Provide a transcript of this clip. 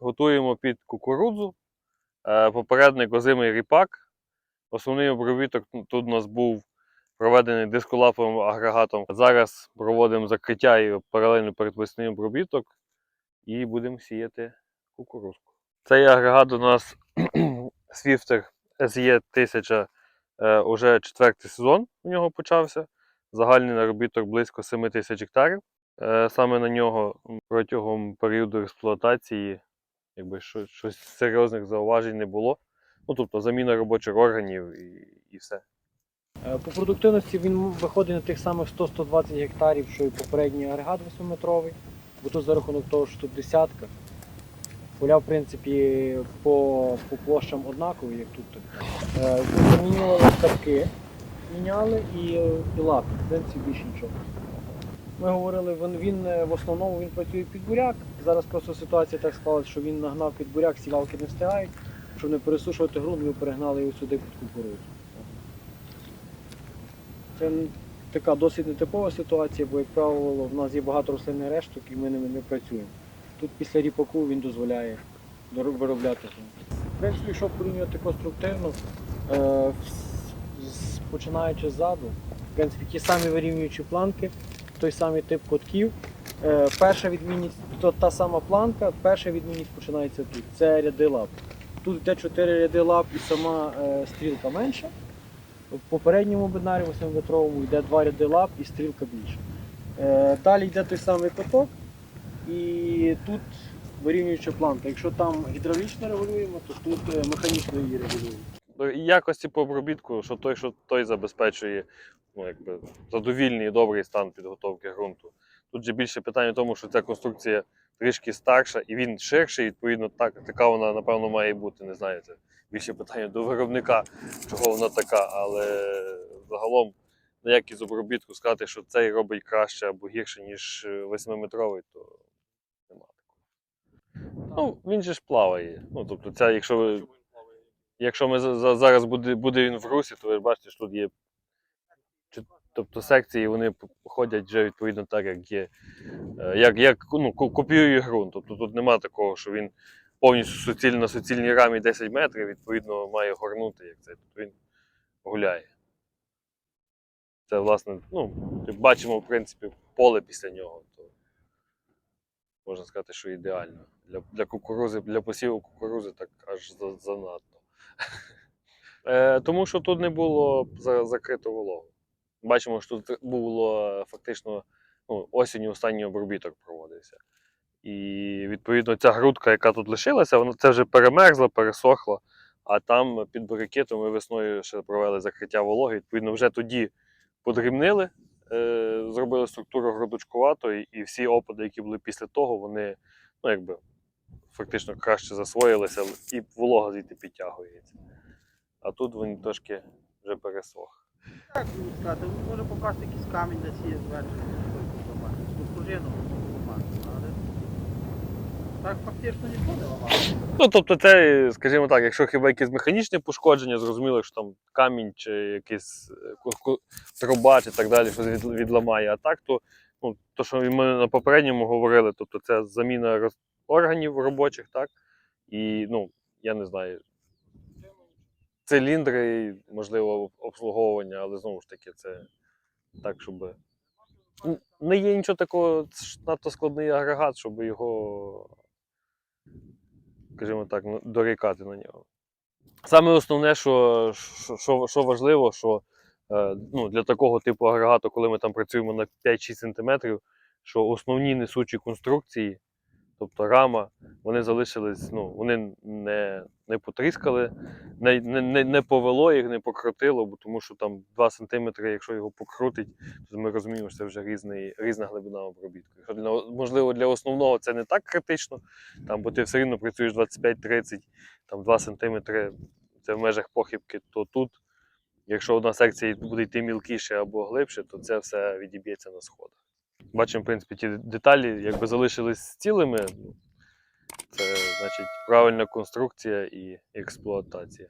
готуємо під кукурудзу. Е, Попередник озимий ріпак. Основний обробіток тут у нас був проведений дисколаповим агрегатом. Зараз проводимо закриття і паралельно передвесний обробіток і будемо сіяти кукурузку. Цей агрегат у нас Swifter SE 1000 е, уже четвертий сезон у нього почався. Загальний наробіток близько 7 тисяч гектарів. Е, Саме на нього протягом періоду експлуатації якби щось, щось серйозних зауважень не було. Ну, тобто заміна робочих органів і, і все. Е, По продуктивності він виходить на тих самих 100-120 гектарів, що і попередній агрегат 8-метровий, бо тут за рахунок того, що тут десятка. Поля, в принципі, по, по площам однакові, як тут. Е, Замінювали катки, міняли і, і лапи. В принципі, більше нічого. Ми говорили, він, він е, в основному він працює під буряк. Зараз просто ситуація так склалася, що він нагнав під буряк, сівалки не встигають. Щоб не пересушувати ґрунт, ми перегнали його сюди під кукурудзу. Це така досить нетипова ситуація, бо, як правило, в нас є багато рослинних решток і ми ними не працюємо. Тут після ріпаку він дозволяє виробляти. В принципі, якщо порівнювати конструктивно, е, починаючи ззаду, в принципі, ті самі вирівнюючі планки, той самий тип котків. Е, Перша відмінність, то та сама планка, перша відмінність починається тут. Це ряди лап. Тут йде 4 ряди лап і сама е, стрілка менша. В попередньому бинарі 8-метровому йде два ряди лап і стрілка більша. Е, Далі йде той самий каток, і тут вирівнююча планка. Якщо там гідравлічно регулюємо, то тут механічно її регулюємо. Ну, якості по обробітку, що той, що той забезпечує ну, якби, задовільний і добрий стан підготовки ґрунту. Тут же більше питання в тому, що ця конструкція трішки старша і він ширший, відповідно, так, така вона, напевно, має бути. Не знаю, більше питання до виробника, чого вона така, але загалом на якість обробітку сказати, що цей робить краще або гірше, ніж 8-метровий, то нема. Ну, він же ж плаває. Ну, тобто, ця, якщо ви Якщо ми за- за- зараз буде, буде він в русі, то ви бачите, що тут є. Тобто секції вони ходять вже відповідно так, як є. Е, Як, як ну, копіює ґрунт. Тобто тут немає такого, що він повністю суціль, на суцільній рамі 10 метрів, відповідно, має горнути, як це. Тобто він гуляє. Це, власне, ну, бачимо, в принципі, поле після нього. То можна сказати, що ідеально. Для, для кукурузи, для посіву кукурузи так аж занадто. Е, тому що тут не було закрито вологу. Бачимо, що тут було фактично ну, осінню останній обробіток проводився. І відповідно ця грудка, яка тут лишилася, вона це вже перемерзла, пересохла. А там під буряки, ми весною ще провели закриття вологи. Відповідно, вже тоді подрібнили, е, зробили структуру грудочкувато, і, і всі опади, які були після того, вони ну, якби, фактично краще засвоїлися, і волога звідти підтягується. А тут він трошки вже пересох. Так, буду сказати, може покласти якийсь камінь десь є зверху, пружину але так фактично ніхто не ламав. Ну, тобто, це, скажімо так, якщо хіба якесь механічне пошкодження, зрозуміло, що там камінь чи якийсь е, труба чи так далі, щось від, відламає. А так, то, ну, то, що ми на попередньому говорили, тобто це заміна роз- органів робочих, так? І, ну, я не знаю, циліндри, можливо, обслуговування, але знову ж таки, це так, щоб. Не є нічого такого надто складний агрегат, щоб його скажімо так, ну, дорікати на нього. Саме основне, що, що, що, що важливо, що е, ну, для такого типу агрегату, коли ми там працюємо на 5-6 см, що основні несучі конструкції, тобто рама, вони залишились, ну, вони не, не потріскали, не, не, не, повело їх, не покрутило, бо тому що там 2 см, якщо його покрутить, то ми розуміємо, що це вже різний, різна глибина обробітку. Якщо можливо, для основного це не так критично, там, бо ти все рівно працюєш 25-30, там 2 см, це в межах похибки, то тут, якщо одна секція буде йти мілкіше або глибше, то це все відіб'ється на сходах. Бачимо, в принципі, ті деталі якби залишились цілими. Це значить правильна конструкція і експлуатація.